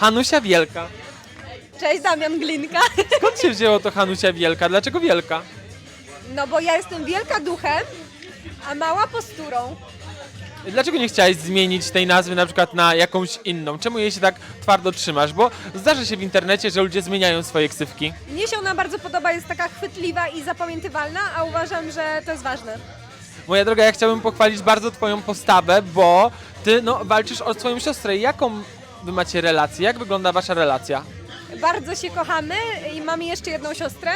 Hanusia Wielka. Cześć, Damian Glinka. Skąd się wzięło to Hanusia Wielka? Dlaczego Wielka? No bo ja jestem wielka duchem, a mała posturą. Dlaczego nie chciałeś zmienić tej nazwy na przykład na jakąś inną? Czemu jej się tak twardo trzymasz? Bo zdarza się w internecie, że ludzie zmieniają swoje ksywki. Mnie się ona bardzo podoba, jest taka chwytliwa i zapamiętywalna, a uważam, że to jest ważne. Moja droga, ja chciałbym pochwalić bardzo twoją postawę, bo ty no, walczysz o swoją siostrę. Jaką wy macie relację? Jak wygląda wasza relacja? Bardzo się kochamy i mamy jeszcze jedną siostrę.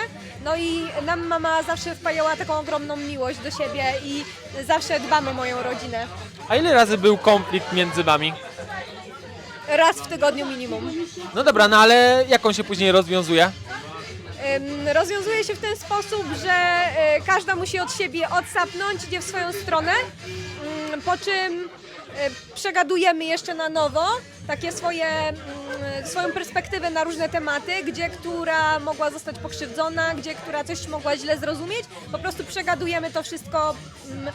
No i nam mama zawsze wpajała taką ogromną miłość do siebie i zawsze dbamy o moją rodzinę. A ile razy był konflikt między wami? Raz w tygodniu minimum. No dobra, no ale jak on się później rozwiązuje? Ym, Rozwiązuje się w ten sposób, że e, każda musi od siebie odsapnąć, idzie w swoją stronę, ym, po czym e, przegadujemy jeszcze na nowo takie swoje, ym, swoją perspektywę na różne tematy, gdzie która mogła zostać pokrzywdzona, gdzie która coś mogła źle zrozumieć. Po prostu przegadujemy to wszystko, ym,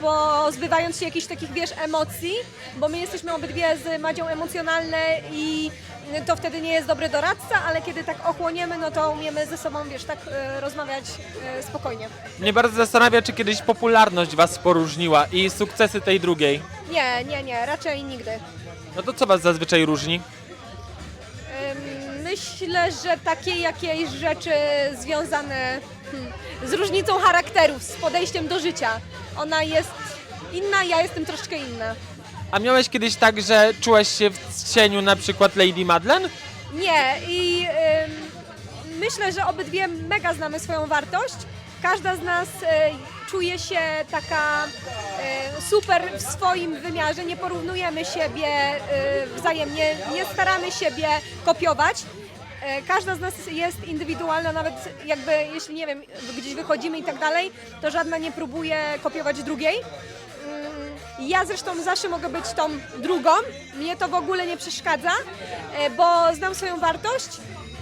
pozbywając się jakichś takich, wiesz, emocji, bo my jesteśmy obydwie z Madzią emocjonalne i to wtedy nie jest dobry doradca, ale kiedy tak ochłoniemy, no to umiemy ze sobą, wiesz, tak e, rozmawiać e, spokojnie. Mnie bardzo zastanawia, czy kiedyś popularność was poróżniła i sukcesy tej drugiej. Nie, nie, nie, raczej nigdy. No to co was zazwyczaj różni? Myślę, że takie jakieś rzeczy związane hmm, z różnicą charakterów, z podejściem do życia. Ona jest inna, ja jestem troszkę inna. A miałeś kiedyś tak, że czułeś się w cieniu na przykład Lady Madeleine? Nie i ym, myślę, że obydwie mega znamy swoją wartość. Każda z nas e, czuje się taka e, super w swoim wymiarze, nie porównujemy siebie e, wzajemnie, nie staramy siebie kopiować. E, Każda z nas jest indywidualna, nawet jakby jeśli nie wiem, gdzieś wychodzimy i tak dalej, to żadna nie próbuje kopiować drugiej. Mm, Ja zresztą zawsze mogę być tą drugą, mnie to w ogóle nie przeszkadza, bo znam swoją wartość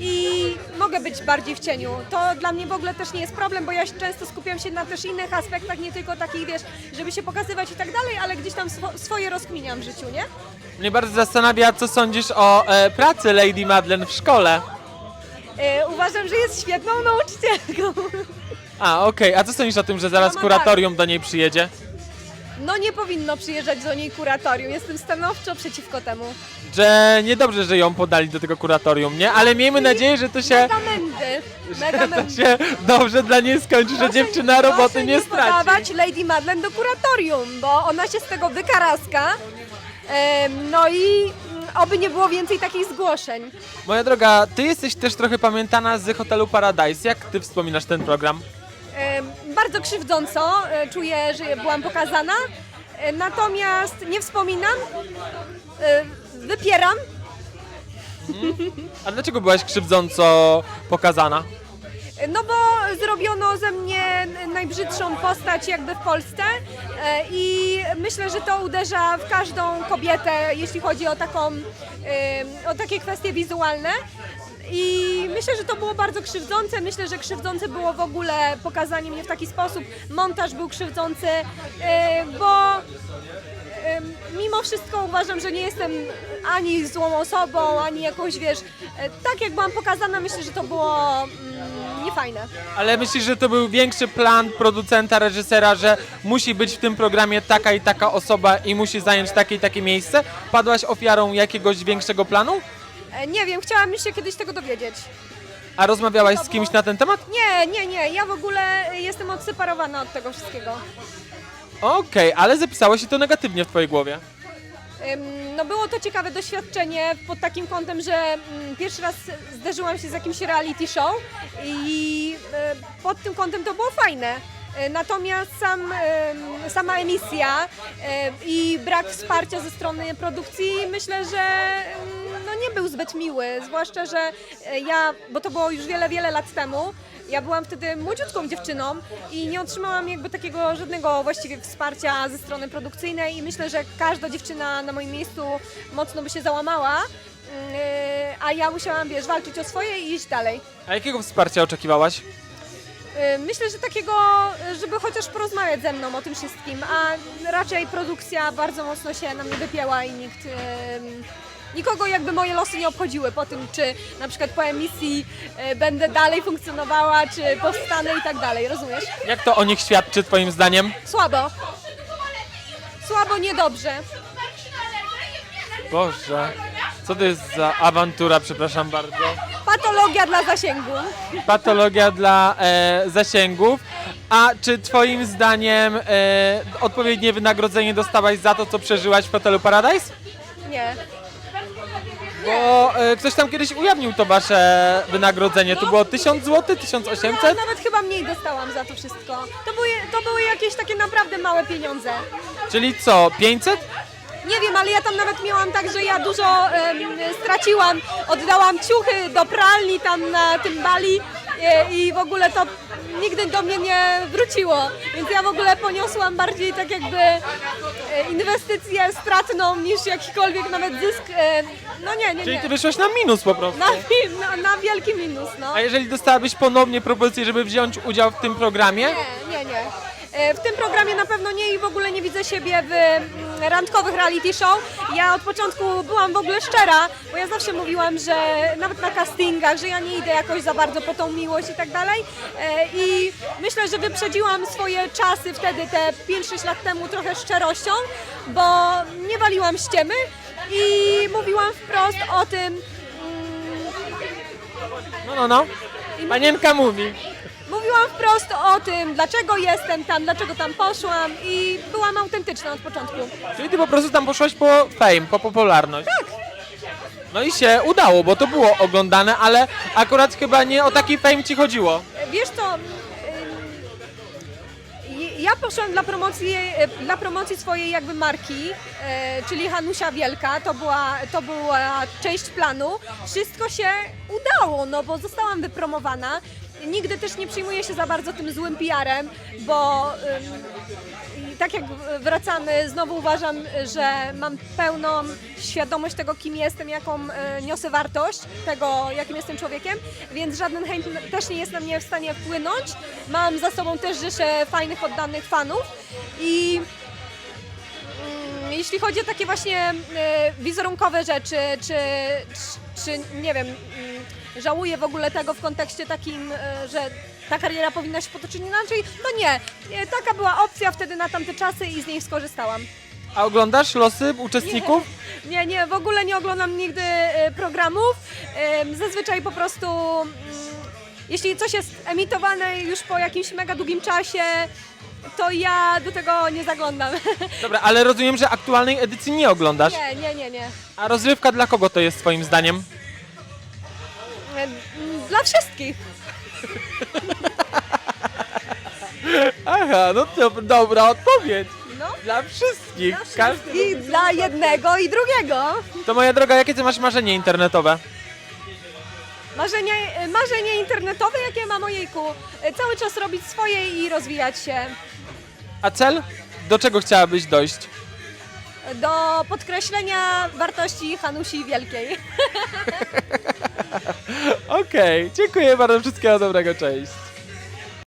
i mogę być bardziej w cieniu. To dla mnie w ogóle też nie jest problem, bo ja często skupiam się na też innych aspektach, nie tylko takich, wiesz, żeby się pokazywać i tak dalej, ale gdzieś tam swo- swoje rozkminiam w życiu, nie? Mnie bardzo zastanawia, co sądzisz o e, pracy Lady Madeleine w szkole. E, uważam, że jest świetną nauczycielką. A, okej, a co sądzisz o tym, że zaraz Mama kuratorium do niej przyjedzie? No nie powinno przyjeżdżać do niej kuratorium, jestem stanowczo przeciwko temu. Że niedobrze, że ją podali do tego kuratorium, nie? Ale miejmy nadzieję, że to się, Mega mędy, mega to się dobrze dla niej skończy, że dziewczyna roboty nie straci. podawać Lady Madeleine do kuratorium, bo ona się z tego wykaraska. Em, No i mm, oby nie było więcej takich zgłoszeń. Moja droga, ty jesteś też trochę pamiętana z hotelu Paradise. Jak ty wspominasz ten program? Em, Bardzo krzywdząco e, czuję, że byłam pokazana. E, Natomiast nie wspominam, e, wypieram. A dlaczego byłaś krzywdząco pokazana? No bo zrobiono ze mnie najbrzydszą postać jakby w Polsce i myślę, że to uderza w każdą kobietę, jeśli chodzi o taką, o takie kwestie wizualne. I myślę, że to było bardzo krzywdzące. Myślę, że krzywdzące było w ogóle pokazanie mnie w taki sposób. Montaż był krzywdzący, e, bo mimo wszystko uważam, że nie jestem ani złą osobą, ani jakąś, wiesz, e, tak jak byłam pokazana, myślę, że to było mm, niefajne. Ale myślisz, że to był większy plan producenta, reżysera, że musi być w tym programie taka i taka osoba i musi zająć takie i takie miejsce? Padłaś ofiarą jakiegoś większego planu? E, Nie wiem, chciałam się kiedyś tego dowiedzieć. A rozmawiałaś z kimś na ten temat? Nie, nie, nie, ja w ogóle jestem odseparowana od tego wszystkiego. Okej, ale zapisało się to negatywnie w twojej głowie. Ym, No było to ciekawe doświadczenie pod takim kątem, że mm, pierwszy raz zderzyłam się z jakimś reality show i e, pod tym kątem to było fajne. E, Natomiast sam, sama emisja e, i brak wsparcia ze strony produkcji myślę, że nie był zbyt miły. Zwłaszcza, że e, ja, bo to było już wiele, wiele lat temu, ja byłam wtedy młodziutką dziewczyną i nie otrzymałam jakby takiego żadnego właściwie wsparcia ze strony produkcyjnej i myślę, że każda dziewczyna na moim miejscu mocno by się załamała, mm, yy, a ja musiałam, wiesz, walczyć o swoje i iść dalej. A jakiego wsparcia oczekiwałaś? Yy, Myślę, że takiego, żeby chociaż porozmawiać ze mną o tym wszystkim, a raczej produkcja bardzo mocno się na mnie wypięła i nikt, Nikogo jakby moje losy nie obchodziły po tym, czy na przykład po emisji e, będę dalej funkcjonowała, czy powstanę i tak dalej, rozumiesz? Jak to o nich świadczy twoim zdaniem? Słabo. Słabo, niedobrze. Boże, co to jest za awantura, przepraszam bardzo. Patologia dla zasięgu. Patologia dla e, zasięgów. A czy twoim zdaniem e, odpowiednie wynagrodzenie dostałaś za to, co przeżyłaś w hotelu Paradise? Nie. Bo e, ktoś tam kiedyś ujawnił to wasze wynagrodzenie. To było 1000 zł, Ja 1800? nawet chyba mniej dostałam za to wszystko. To były, to były jakieś takie naprawdę małe pieniądze. Czyli co, 500? Nie wiem, ale ja tam nawet miałam tak, że ja dużo em, straciłam. Oddałam ciuchy do pralni tam na tym bali e, i w ogóle to nigdy do mnie nie wróciło. Więc ja w ogóle poniosłam bardziej tak jakby e, inwestycję stratną niż jakikolwiek nawet zysk. E, no nie, nie, Czyli nie. ty wyszłaś na minus po prostu. Na, na, na wielki minus, no. A jeżeli dostałabyś ponownie propozycję, żeby wziąć udział w tym programie? Nie, nie, nie. E, W tym programie na pewno nie i w ogóle nie widzę siebie w randkowych reality show. Ja od początku byłam w ogóle szczera, bo ja zawsze mówiłam, że nawet na castingach, że ja nie idę jakoś za bardzo po tą miłość i tak dalej. E, I myślę, że wyprzedziłam swoje czasy wtedy, te 5-6 lat temu trochę szczerością, bo nie waliłam ściemy i mówiłam wprost o tym, No, no, no. Panienka mówi. Mówiłam wprost o tym, dlaczego jestem tam, dlaczego tam poszłam i byłam autentyczna od początku. Czyli ty po prostu tam poszłaś po fame, po popularność. Tak. No i się udało, bo to było oglądane, ale akurat chyba nie o taki fame ci chodziło. Wiesz co, ym, ja poszłam dla promocji, e, dla promocji swojej jakby marki, e, czyli Hanusia Wielka, to była, to była część planu. Wszystko się udało, no bo zostałam wypromowana. Nigdy też nie przyjmuję się za bardzo tym złym PR-em, bo tak jak wracamy, znowu uważam, że mam pełną świadomość tego, kim jestem, jaką e, niosę wartość, tego, jakim jestem człowiekiem, więc żaden hejt też nie jest na mnie w stanie wpłynąć. Mam za sobą też rzeszę fajnych, oddanych fanów i jeśli chodzi o takie właśnie e, wizerunkowe rzeczy, czy, czy, czy nie wiem, żałuję w ogóle tego w kontekście takim, e, że ta kariera powinna się potoczyć inaczej, to nie. E, Taka była opcja wtedy na tamte czasy i z niej skorzystałam. A oglądasz losy uczestników? Nie, nie, w ogóle nie oglądam nigdy e, programów. Zazwyczaj po prostu, mm, jeśli coś jest emitowane już po jakimś mega długim czasie, to ja do tego nie zaglądam. Dobra, ale rozumiem, że aktualnej edycji nie oglądasz. Nie, nie, nie, nie. A rozrywka dla kogo to jest twoim zdaniem? Dla wszystkich. Aha, no to dobra odpowiedź. No. Dla wszystkich. Dla Każdy. wszystkich, dla jednego i drugiego. To moja droga, jakie ty masz marzenie internetowe? Marzenie, marzenie internetowe, jakie mam ojejku. Cały czas robić swoje i rozwijać się. A cel? Do czego chciałabyś dojść? Do podkreślenia wartości Hanusi Wielkiej. Okej, dziękuję bardzo, wszystkiego dobrego, cześć.